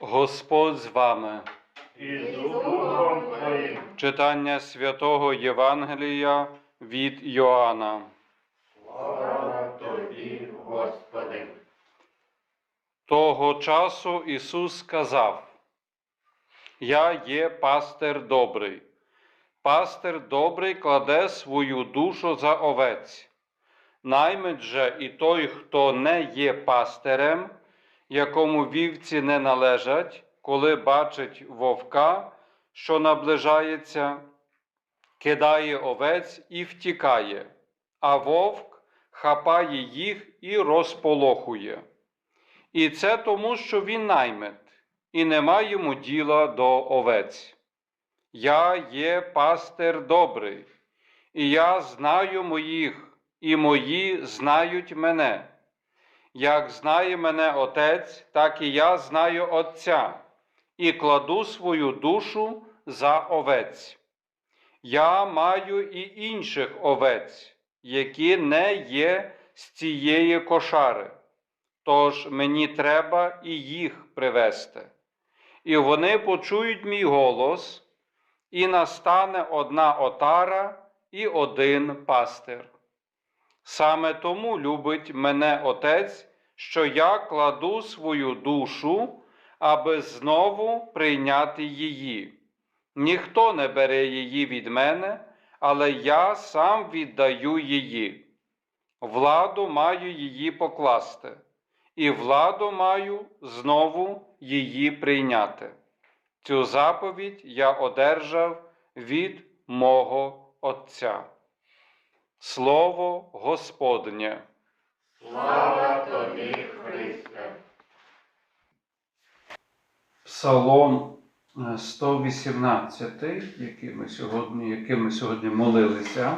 Господь з вами. і з Духом Твоїм. Читання святого Євангелія від Йоанна. Слава Тобі, Господи. Того часу Ісус сказав: Я є пастир добрий. Пастир добрий кладе свою душу за овець. Наймить же і той, хто не є пастирем, якому вівці не належать, коли бачить вовка, що наближається, кидає овець і втікає, а вовк хапає їх і розполохує. І це тому, що він наймит, і нема йому діла до овець. Я є пастир добрий, і я знаю моїх, і мої знають мене. Як знає мене Отець, так і я знаю Отця, і кладу свою душу за овець. Я маю і інших овець, які не є з цієї кошари. Тож мені треба і їх привести. І вони почують мій голос, і настане одна отара і один пастир. Саме тому любить мене Отець, що я кладу свою душу, аби знову прийняти її. Ніхто не бере її від мене, але я сам віддаю її. Владу маю її покласти, і владу маю знову її прийняти. Цю заповідь я одержав від мого Отця. Слово Господнє. Слава Тобі, Христе. Псалом е, 118, який ми сьогодні, яким ми сьогодні молилися,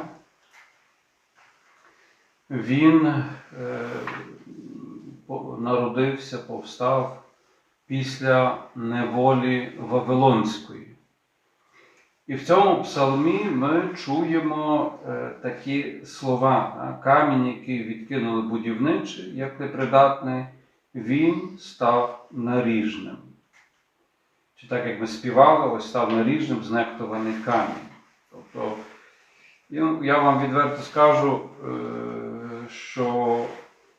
він е, народився, повстав після неволі Вавилонської. І в цьому псалмі ми чуємо е, такі слова. Камінь, який відкинули будівничі, як непридатний, він став наріжним. Чи так як ми співали, ось став наріжним знехтований камінь. Тобто, я- вам відверто скажу, е, що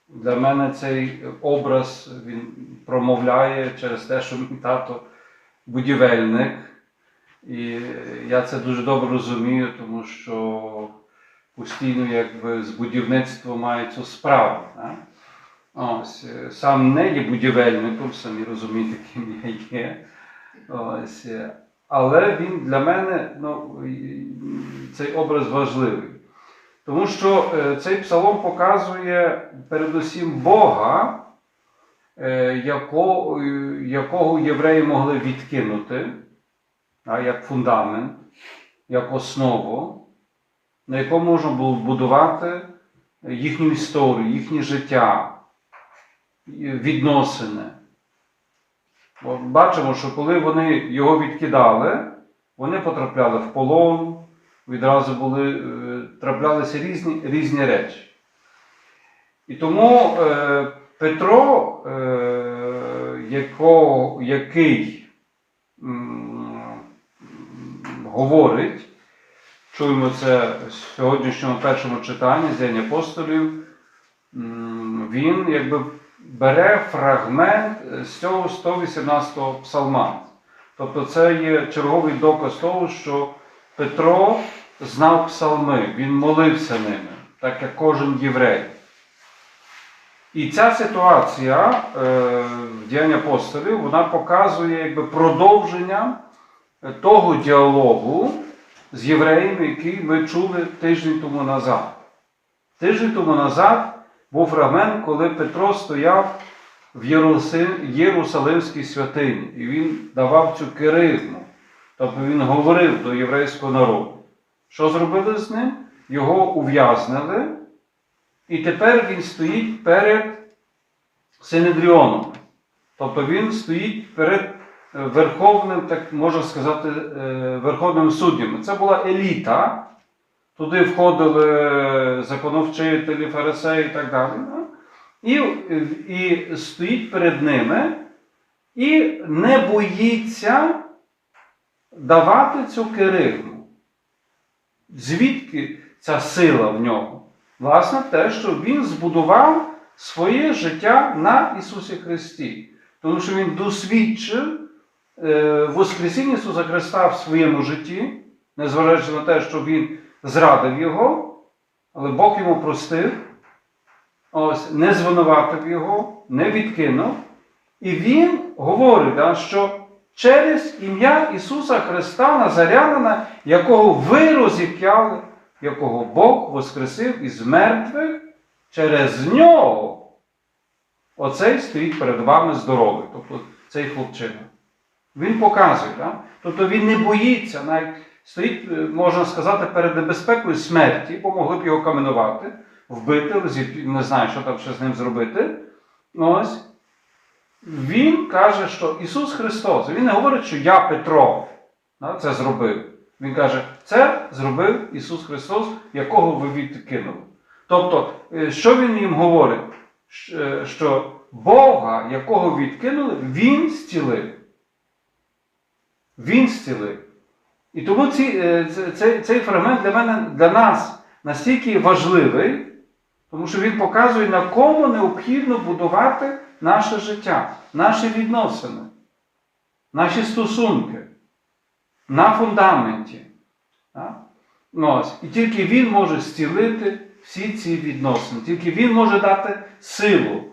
для мене цей образ він промовляє через те, що мій тато будівельник. І я це дуже добре розумію, тому що постійно якби з будівництвом маю цю справу. Да? Ось, е, сам не є будівельником, самі розумієте, ким я є. Ось, е, але він для мене ну, цей образ важливий. Тому що е, цей псалом показує передусім Бога, якого євреї могли відкинути як фундамент, як основу, на якому можна було будувати їхню історію, їхнє життя, відносини. Бо бачимо, що коли вони його відкидали, вони потрапляли в полон, відразу були, е, траплялися різні, різні речі. І тому е, Петро, е, яко, який м, говорить, чуємо це в сьогоднішньому першому читанні з День апостолів, він якби бере фрагмент з цього 118-го псалма. Тобто це є черговий доказ того, що Петро знав псалми, він молився ними, так як кожен єврей. І ця ситуація е, в Діянні апостолів вона показує якби, продовження того діалогу з євреями, який ми чули тиждень тому назад. Тиждень тому назад був фрагмент, коли Петро стояв в Єрусалимській святині, і він давав цю керизму. Тобто він говорив до єврейського народу. Що зробили з ним? Його ув'язнили, і тепер він стоїть перед Синедріоном. Тобто він стоїть перед верховним, так можна сказати, е, верховним суддям. Це була еліта. Туди входили законовчителі, фарисеї і так далі. І, і стоїть перед ними і не боїться давати цю керигму. Звідки ця сила в нього? Власне, те, що він збудував своє життя на Ісусі Христі. Тому що Він досвідчив е, Воскресіння Ісуса Христа в своєму житті, незважаючи на те, що Він зрадив Його, але Бог йому простив, ось, не звинуватив Його, не відкинув. І Він говорить, да, що через ім'я Ісуса Христа Назарянина, якого ви розіп'яли, якого Бог воскресив із мертвих, через нього оцей стоїть перед вами здоровий, тобто цей хлопчина. Він показує, да? тобто він не боїться, навіть стоїть, е, можна сказати, перед небезпекою смерті, бо могли б його каменувати, вбити, не знаю, що там ще з ним зробити. Ось. Він каже, що Ісус Христос, він не говорить, що я Петро да, це зробив. Він каже, це зробив Ісус Христос, якого ви відкинули. Тобто, е, що він їм говорить? Е, Що Бога, якого відкинули, Він зцілив. Він зцілив. І тому ці, е, цей, цей фрагмент для мене, для нас настільки важливий, тому що він показує, на кому необхідно будувати наше життя, наші відносини, наші стосунки на фундаменті. Ну, ось. І тільки він може зцілити всі ці відносини, тільки він може дати силу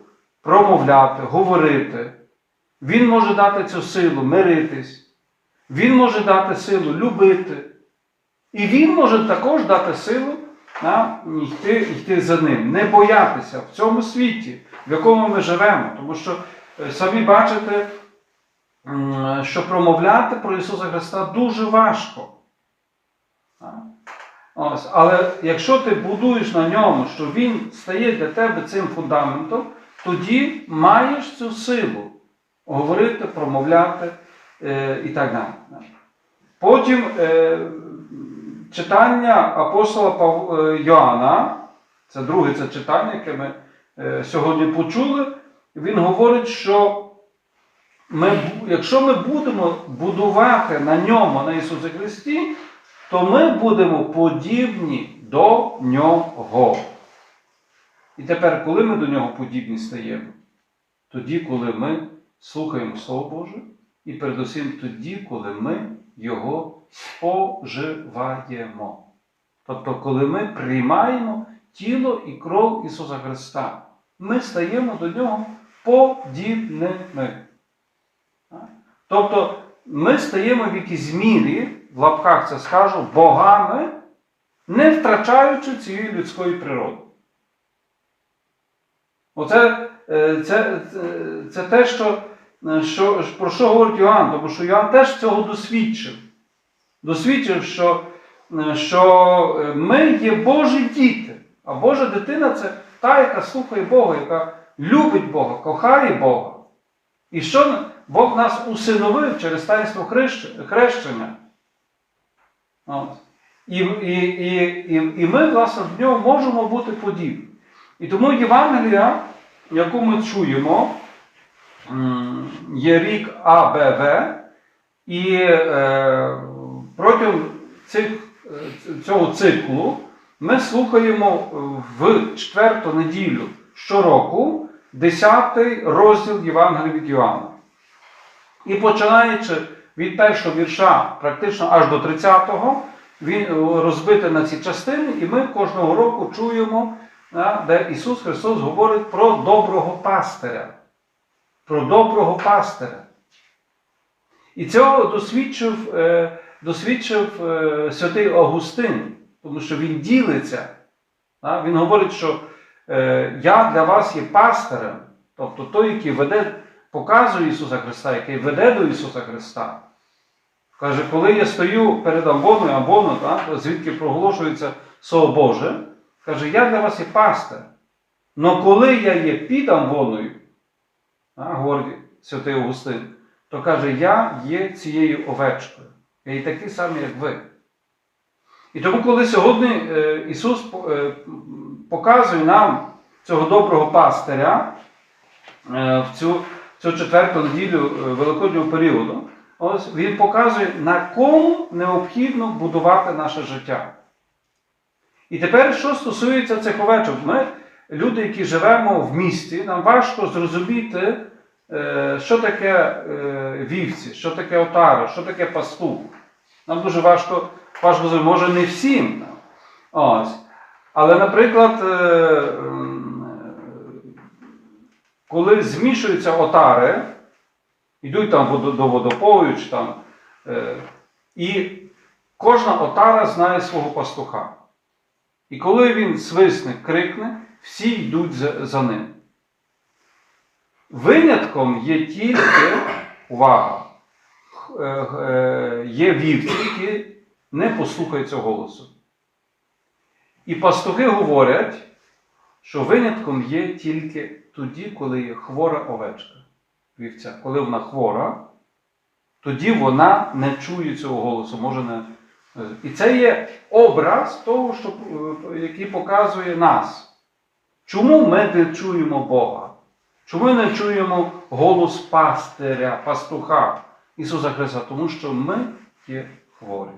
промовляти, говорити. Він може дати цю силу миритись. Він може дати силу любити. І він може також дати силу на, йти, йти за ним, не боятися в цьому світі, в якому ми живемо. Тому що е, самі бачите, що промовляти про Ісуса Христа дуже важко. Ось. Але якщо ти будуєш на ньому, що Він стає для тебе цим фундаментом, тоді маєш цю силу говорити, промовляти і так далі. Потім е, читання апостола е, Йоанна, це друге це читання, яке ми е, сьогодні почули, він говорить, що ми, якщо ми будемо будувати на ньому, на Ісусі Христі, то ми будемо подібні до Нього. І тепер, коли ми до нього подібні стаємо? Тоді, коли ми слухаємо Слово Боже, і передусім тоді, коли ми його споживаємо. Тобто, коли ми приймаємо тіло і кров Ісуса Христа, ми стаємо до нього подібними. Тобто, ми стаємо в якійсь мірі, в лапках це скажу, богами, не втрачаючи цієї людської природи. Оце е, це, це, це те, що, що, про що говорить Йоанн, тому що Йоанн теж цього досвідчив. Досвідчив, що, е, що е, ми є Божі діти, а Божа дитина це та, яка слухає Бога, яка любить Бога, кохає Бога. І що Бог нас усиновив через таїнство хрещення. От. І, і, і, і, і ми, власне, в нього можемо бути подібні. І тому Євангелія, яку ми чуємо, є рік АБВ, і е, протягом цих, цього циклу ми слухаємо в четверту неділю щороку 10 розділ Євангелія від Йоанна. І починаючи від першого вірша, практично аж до 30-го, він е, розбитий на ці частини, і ми кожного року чуємо, де Ісус Христос говорить про доброго пастиря. Про доброго пастиря. І цього досвідчив, е, досвідчив е, святий Августин, тому що він ділиться. Він говорить, що е, я для вас є пастирем, тобто той, який веде, показує Ісуса Христа, який веде до Ісуса Христа. Каже, коли я стою перед амбоною, амбону, звідки проголошується Слово Боже, каже, я для вас є пастир. Но коли я є під амбоною, говорить святий Августин, то каже, я є цією овечкою. Я є такий самий, як ви. І тому, коли сьогодні е, Ісус е, показує нам цього доброго пастиря, е, в, цю, цю четверту неділю великоднього періоду, ось він показує, на кому необхідно будувати наше життя. І тепер, що стосується цих овечок, ми, люди, які живемо в місті, нам важко зрозуміти, е, що таке е, вівці, що таке отара, що таке пастух. Нам дуже важко, важко зрозуміти, може не всім. Ось. Але, наприклад, е, коли змішуються отари, йдуть там до водопою, чи там, і кожна отара знає свого пастуха. І коли він свисне, крикне, всі йдуть за, ним. Винятком є тільки, увага, е, е, є вівці, які не послухаються голосу. І пастухи говорять, що винятком є тільки тоді, коли є хвора овечка, вівця. Коли вона хвора, тоді вона не чує цього голосу, може не. І це є образ того, що, е, який показує нас. Чому ми не чуємо Бога? Чому ми не чуємо голос пастиря, пастуха Ісуса Христа? Тому що ми є хворі.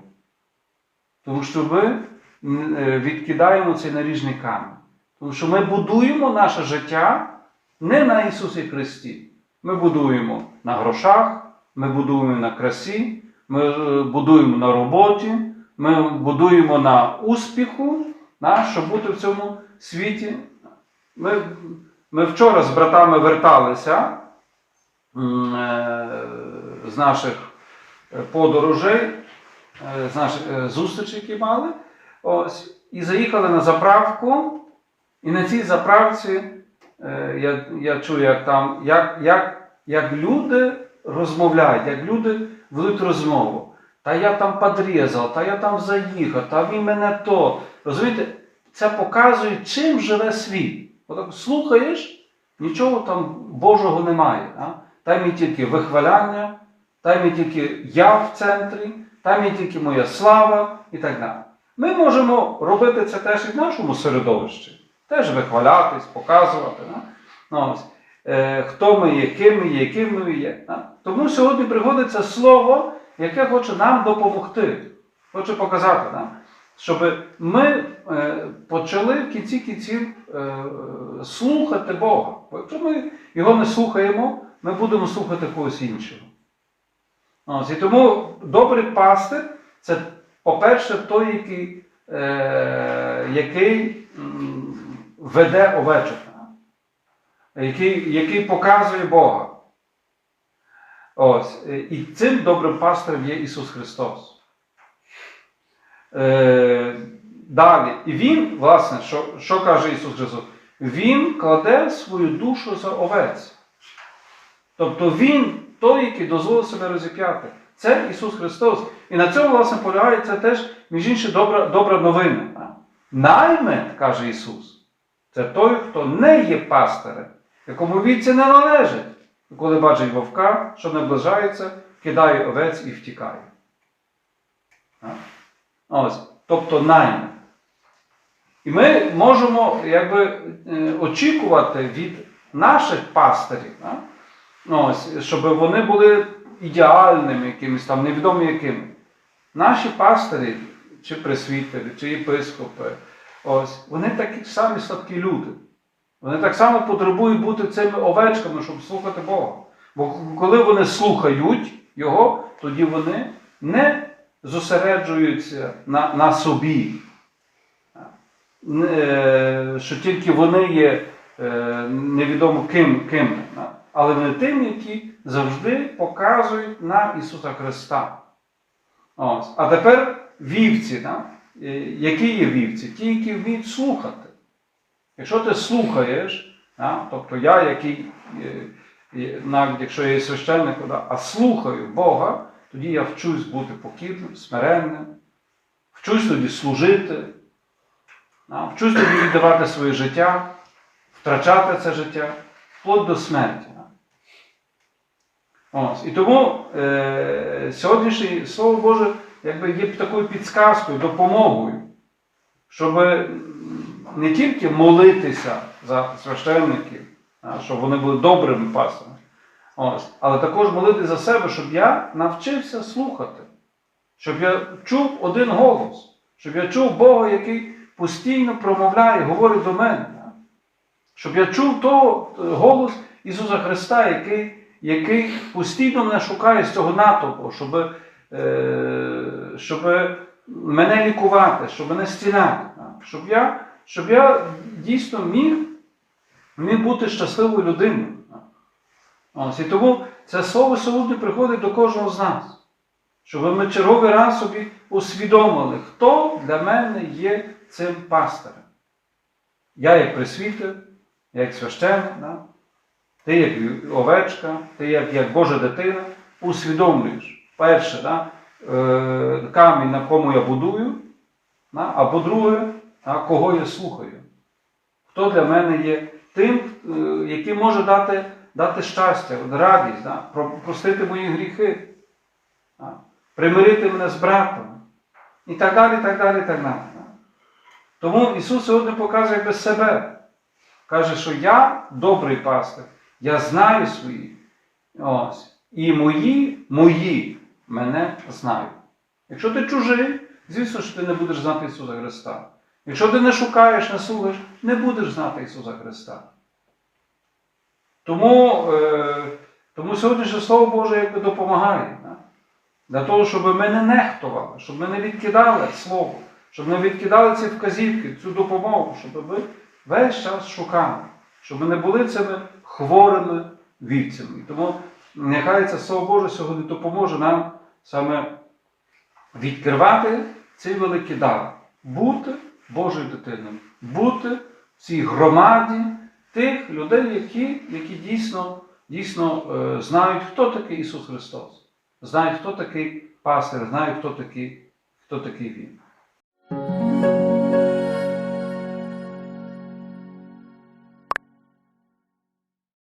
Тому що ми е, відкидаємо цей наріжний камінь. Тому що ми будуємо наше життя не на Ісусі Христі. Ми будуємо на грошах, ми будуємо на красі, ми е, будуємо на роботі, ми будуємо на успіху, на, щоб бути в цьому світі. Ми, ми вчора з братами верталися е, з наших е, подорожей, е, з наших зустрічей, які мали. Ось, і заїхали на заправку, і на цій заправці я, я чую, як там, як, як, як люди розмовляють, як люди ведуть розмову. Та я там подрізав, та я там заїхав, та він мене то. Розумієте, це показує, чим живе світ. Отак слухаєш, нічого там Божого немає. А? Там є тільки вихваляння, там є тільки я в центрі, там є тільки моя слава і так далі. Ми можемо робити це теж і в нашому середовищі. Теж вихвалятись, показувати. Ну, ось. Е, хто ми є, ким ми є, ким ми є. Да? Тому сьогодні приходиться слово, яке хоче нам допомогти, хоче показати, да? Щоб ми е, почали в кінці кінців е, слухати Бога. Бо якщо ми його не слухаємо, ми будемо слухати когось іншого. Ось, і тому добрий пастир це, по-перше, той, який, е, який веде овечок, який, який показує Бога. Ось. І цим добрим пастирем є Ісус Христос. Е, далі. І Він, власне, що, що каже Ісус Христос? Він кладе свою душу за овець. Тобто Він той, який дозволив себе розіп'яти. Це Ісус Христос. І на цьому, власне, полягає це теж, між іншим, добра, добра новина. да. Наймит, каже Ісус, це той, хто не є пастирем, якому віці не належить. Коли бачить вовка, що наближається, кидає овець і втікає. Ось. Тобто наймит. І ми можемо якби, е, очікувати від наших пастирів, ну, ось, щоб вони були ідеальними, якимись там невідомо якими. Наші пастирі, чи пресвітери, чи єпископи, ось, вони такі самі слабкі люди. Вони так само потребують бути цими овечками, щоб слухати Бога. Бо коли вони слухають Його, тоді вони не зосереджуються на, на собі. Що тільки вони є е, невідомо ким, ким, але вони тим, які завжди показують на Ісуса Христа. Ось. А тепер вівці. Е, Які є вівці? Ті, які вміють слухати. Якщо ти слухаєш, тобто я, який, е, е, навіть якщо я є священником, да, а слухаю Бога, тоді я вчусь бути покірним, смиренним, вчусь тоді служити, вчусь тоді віддавати своє життя, втрачати це життя вплоть до смерті. Ось. І тому е, сьогоднішнє Слово Боже якби є такою підсказкою, допомогою, щоб не тільки молитися за священників, щоб вони були добрими пасторами, Ось. Але також молити за себе, щоб я навчився слухати, щоб я чув один голос, щоб я чув Бога, який постійно промовляє, говорить до мене. Щоб я чув того е, голос Ісуса Христа, який, який постійно мене шукає з цього натовпу, щоб, е, щоб мене лікувати, щоб мене зціляти. да. Щоб я, щоб я дійсно міг, міг бути щасливою людиною. Ось, і тому це слово сьогодні приходить до кожного з нас. Щоб ми черговий раз собі усвідомили, хто для мене є цим пастирем. Я як присвітер, я як священник, да? ти як овечка, ти як, як Божа дитина, усвідомлюєш. Перше, да? е, камінь, на кому я будую, да? або друге, да? кого я слухаю. Хто для мене є тим, е, який може дати, дати щастя, радість, да? простити мої гріхи, да? примирити мене з братом. І так далі, так далі, і так далі. да. Тому Ісус сьогодні показує без себе. Каже, що я добрий пастир, я знаю свої. Ось. І мої, мої мене знають. Якщо ти чужий, звісно, що ти не будеш знати Ісуса Христа. Якщо ти не шукаєш, не слухаєш, не будеш знати Ісуса Христа. Тому, е, тому сьогоднішнє Слово Боже якби допомагає. Да? Для того, щоб ми не нехтували, щоб ми не відкидали Слово, щоб не відкидали ці вказівки, цю допомогу, щоб ми весь час шукали, щоб ми не були цими хворими вівцями. Тому нехай це Слово Боже сьогодні допоможе нам саме відкривати цей великий дар, бути Божою дитиною, бути в цій громаді тих людей, які, які дійсно, дійсно е, знають, хто такий Ісус Христос, знають, хто такий пастир, знають, хто такий, хто такий Він.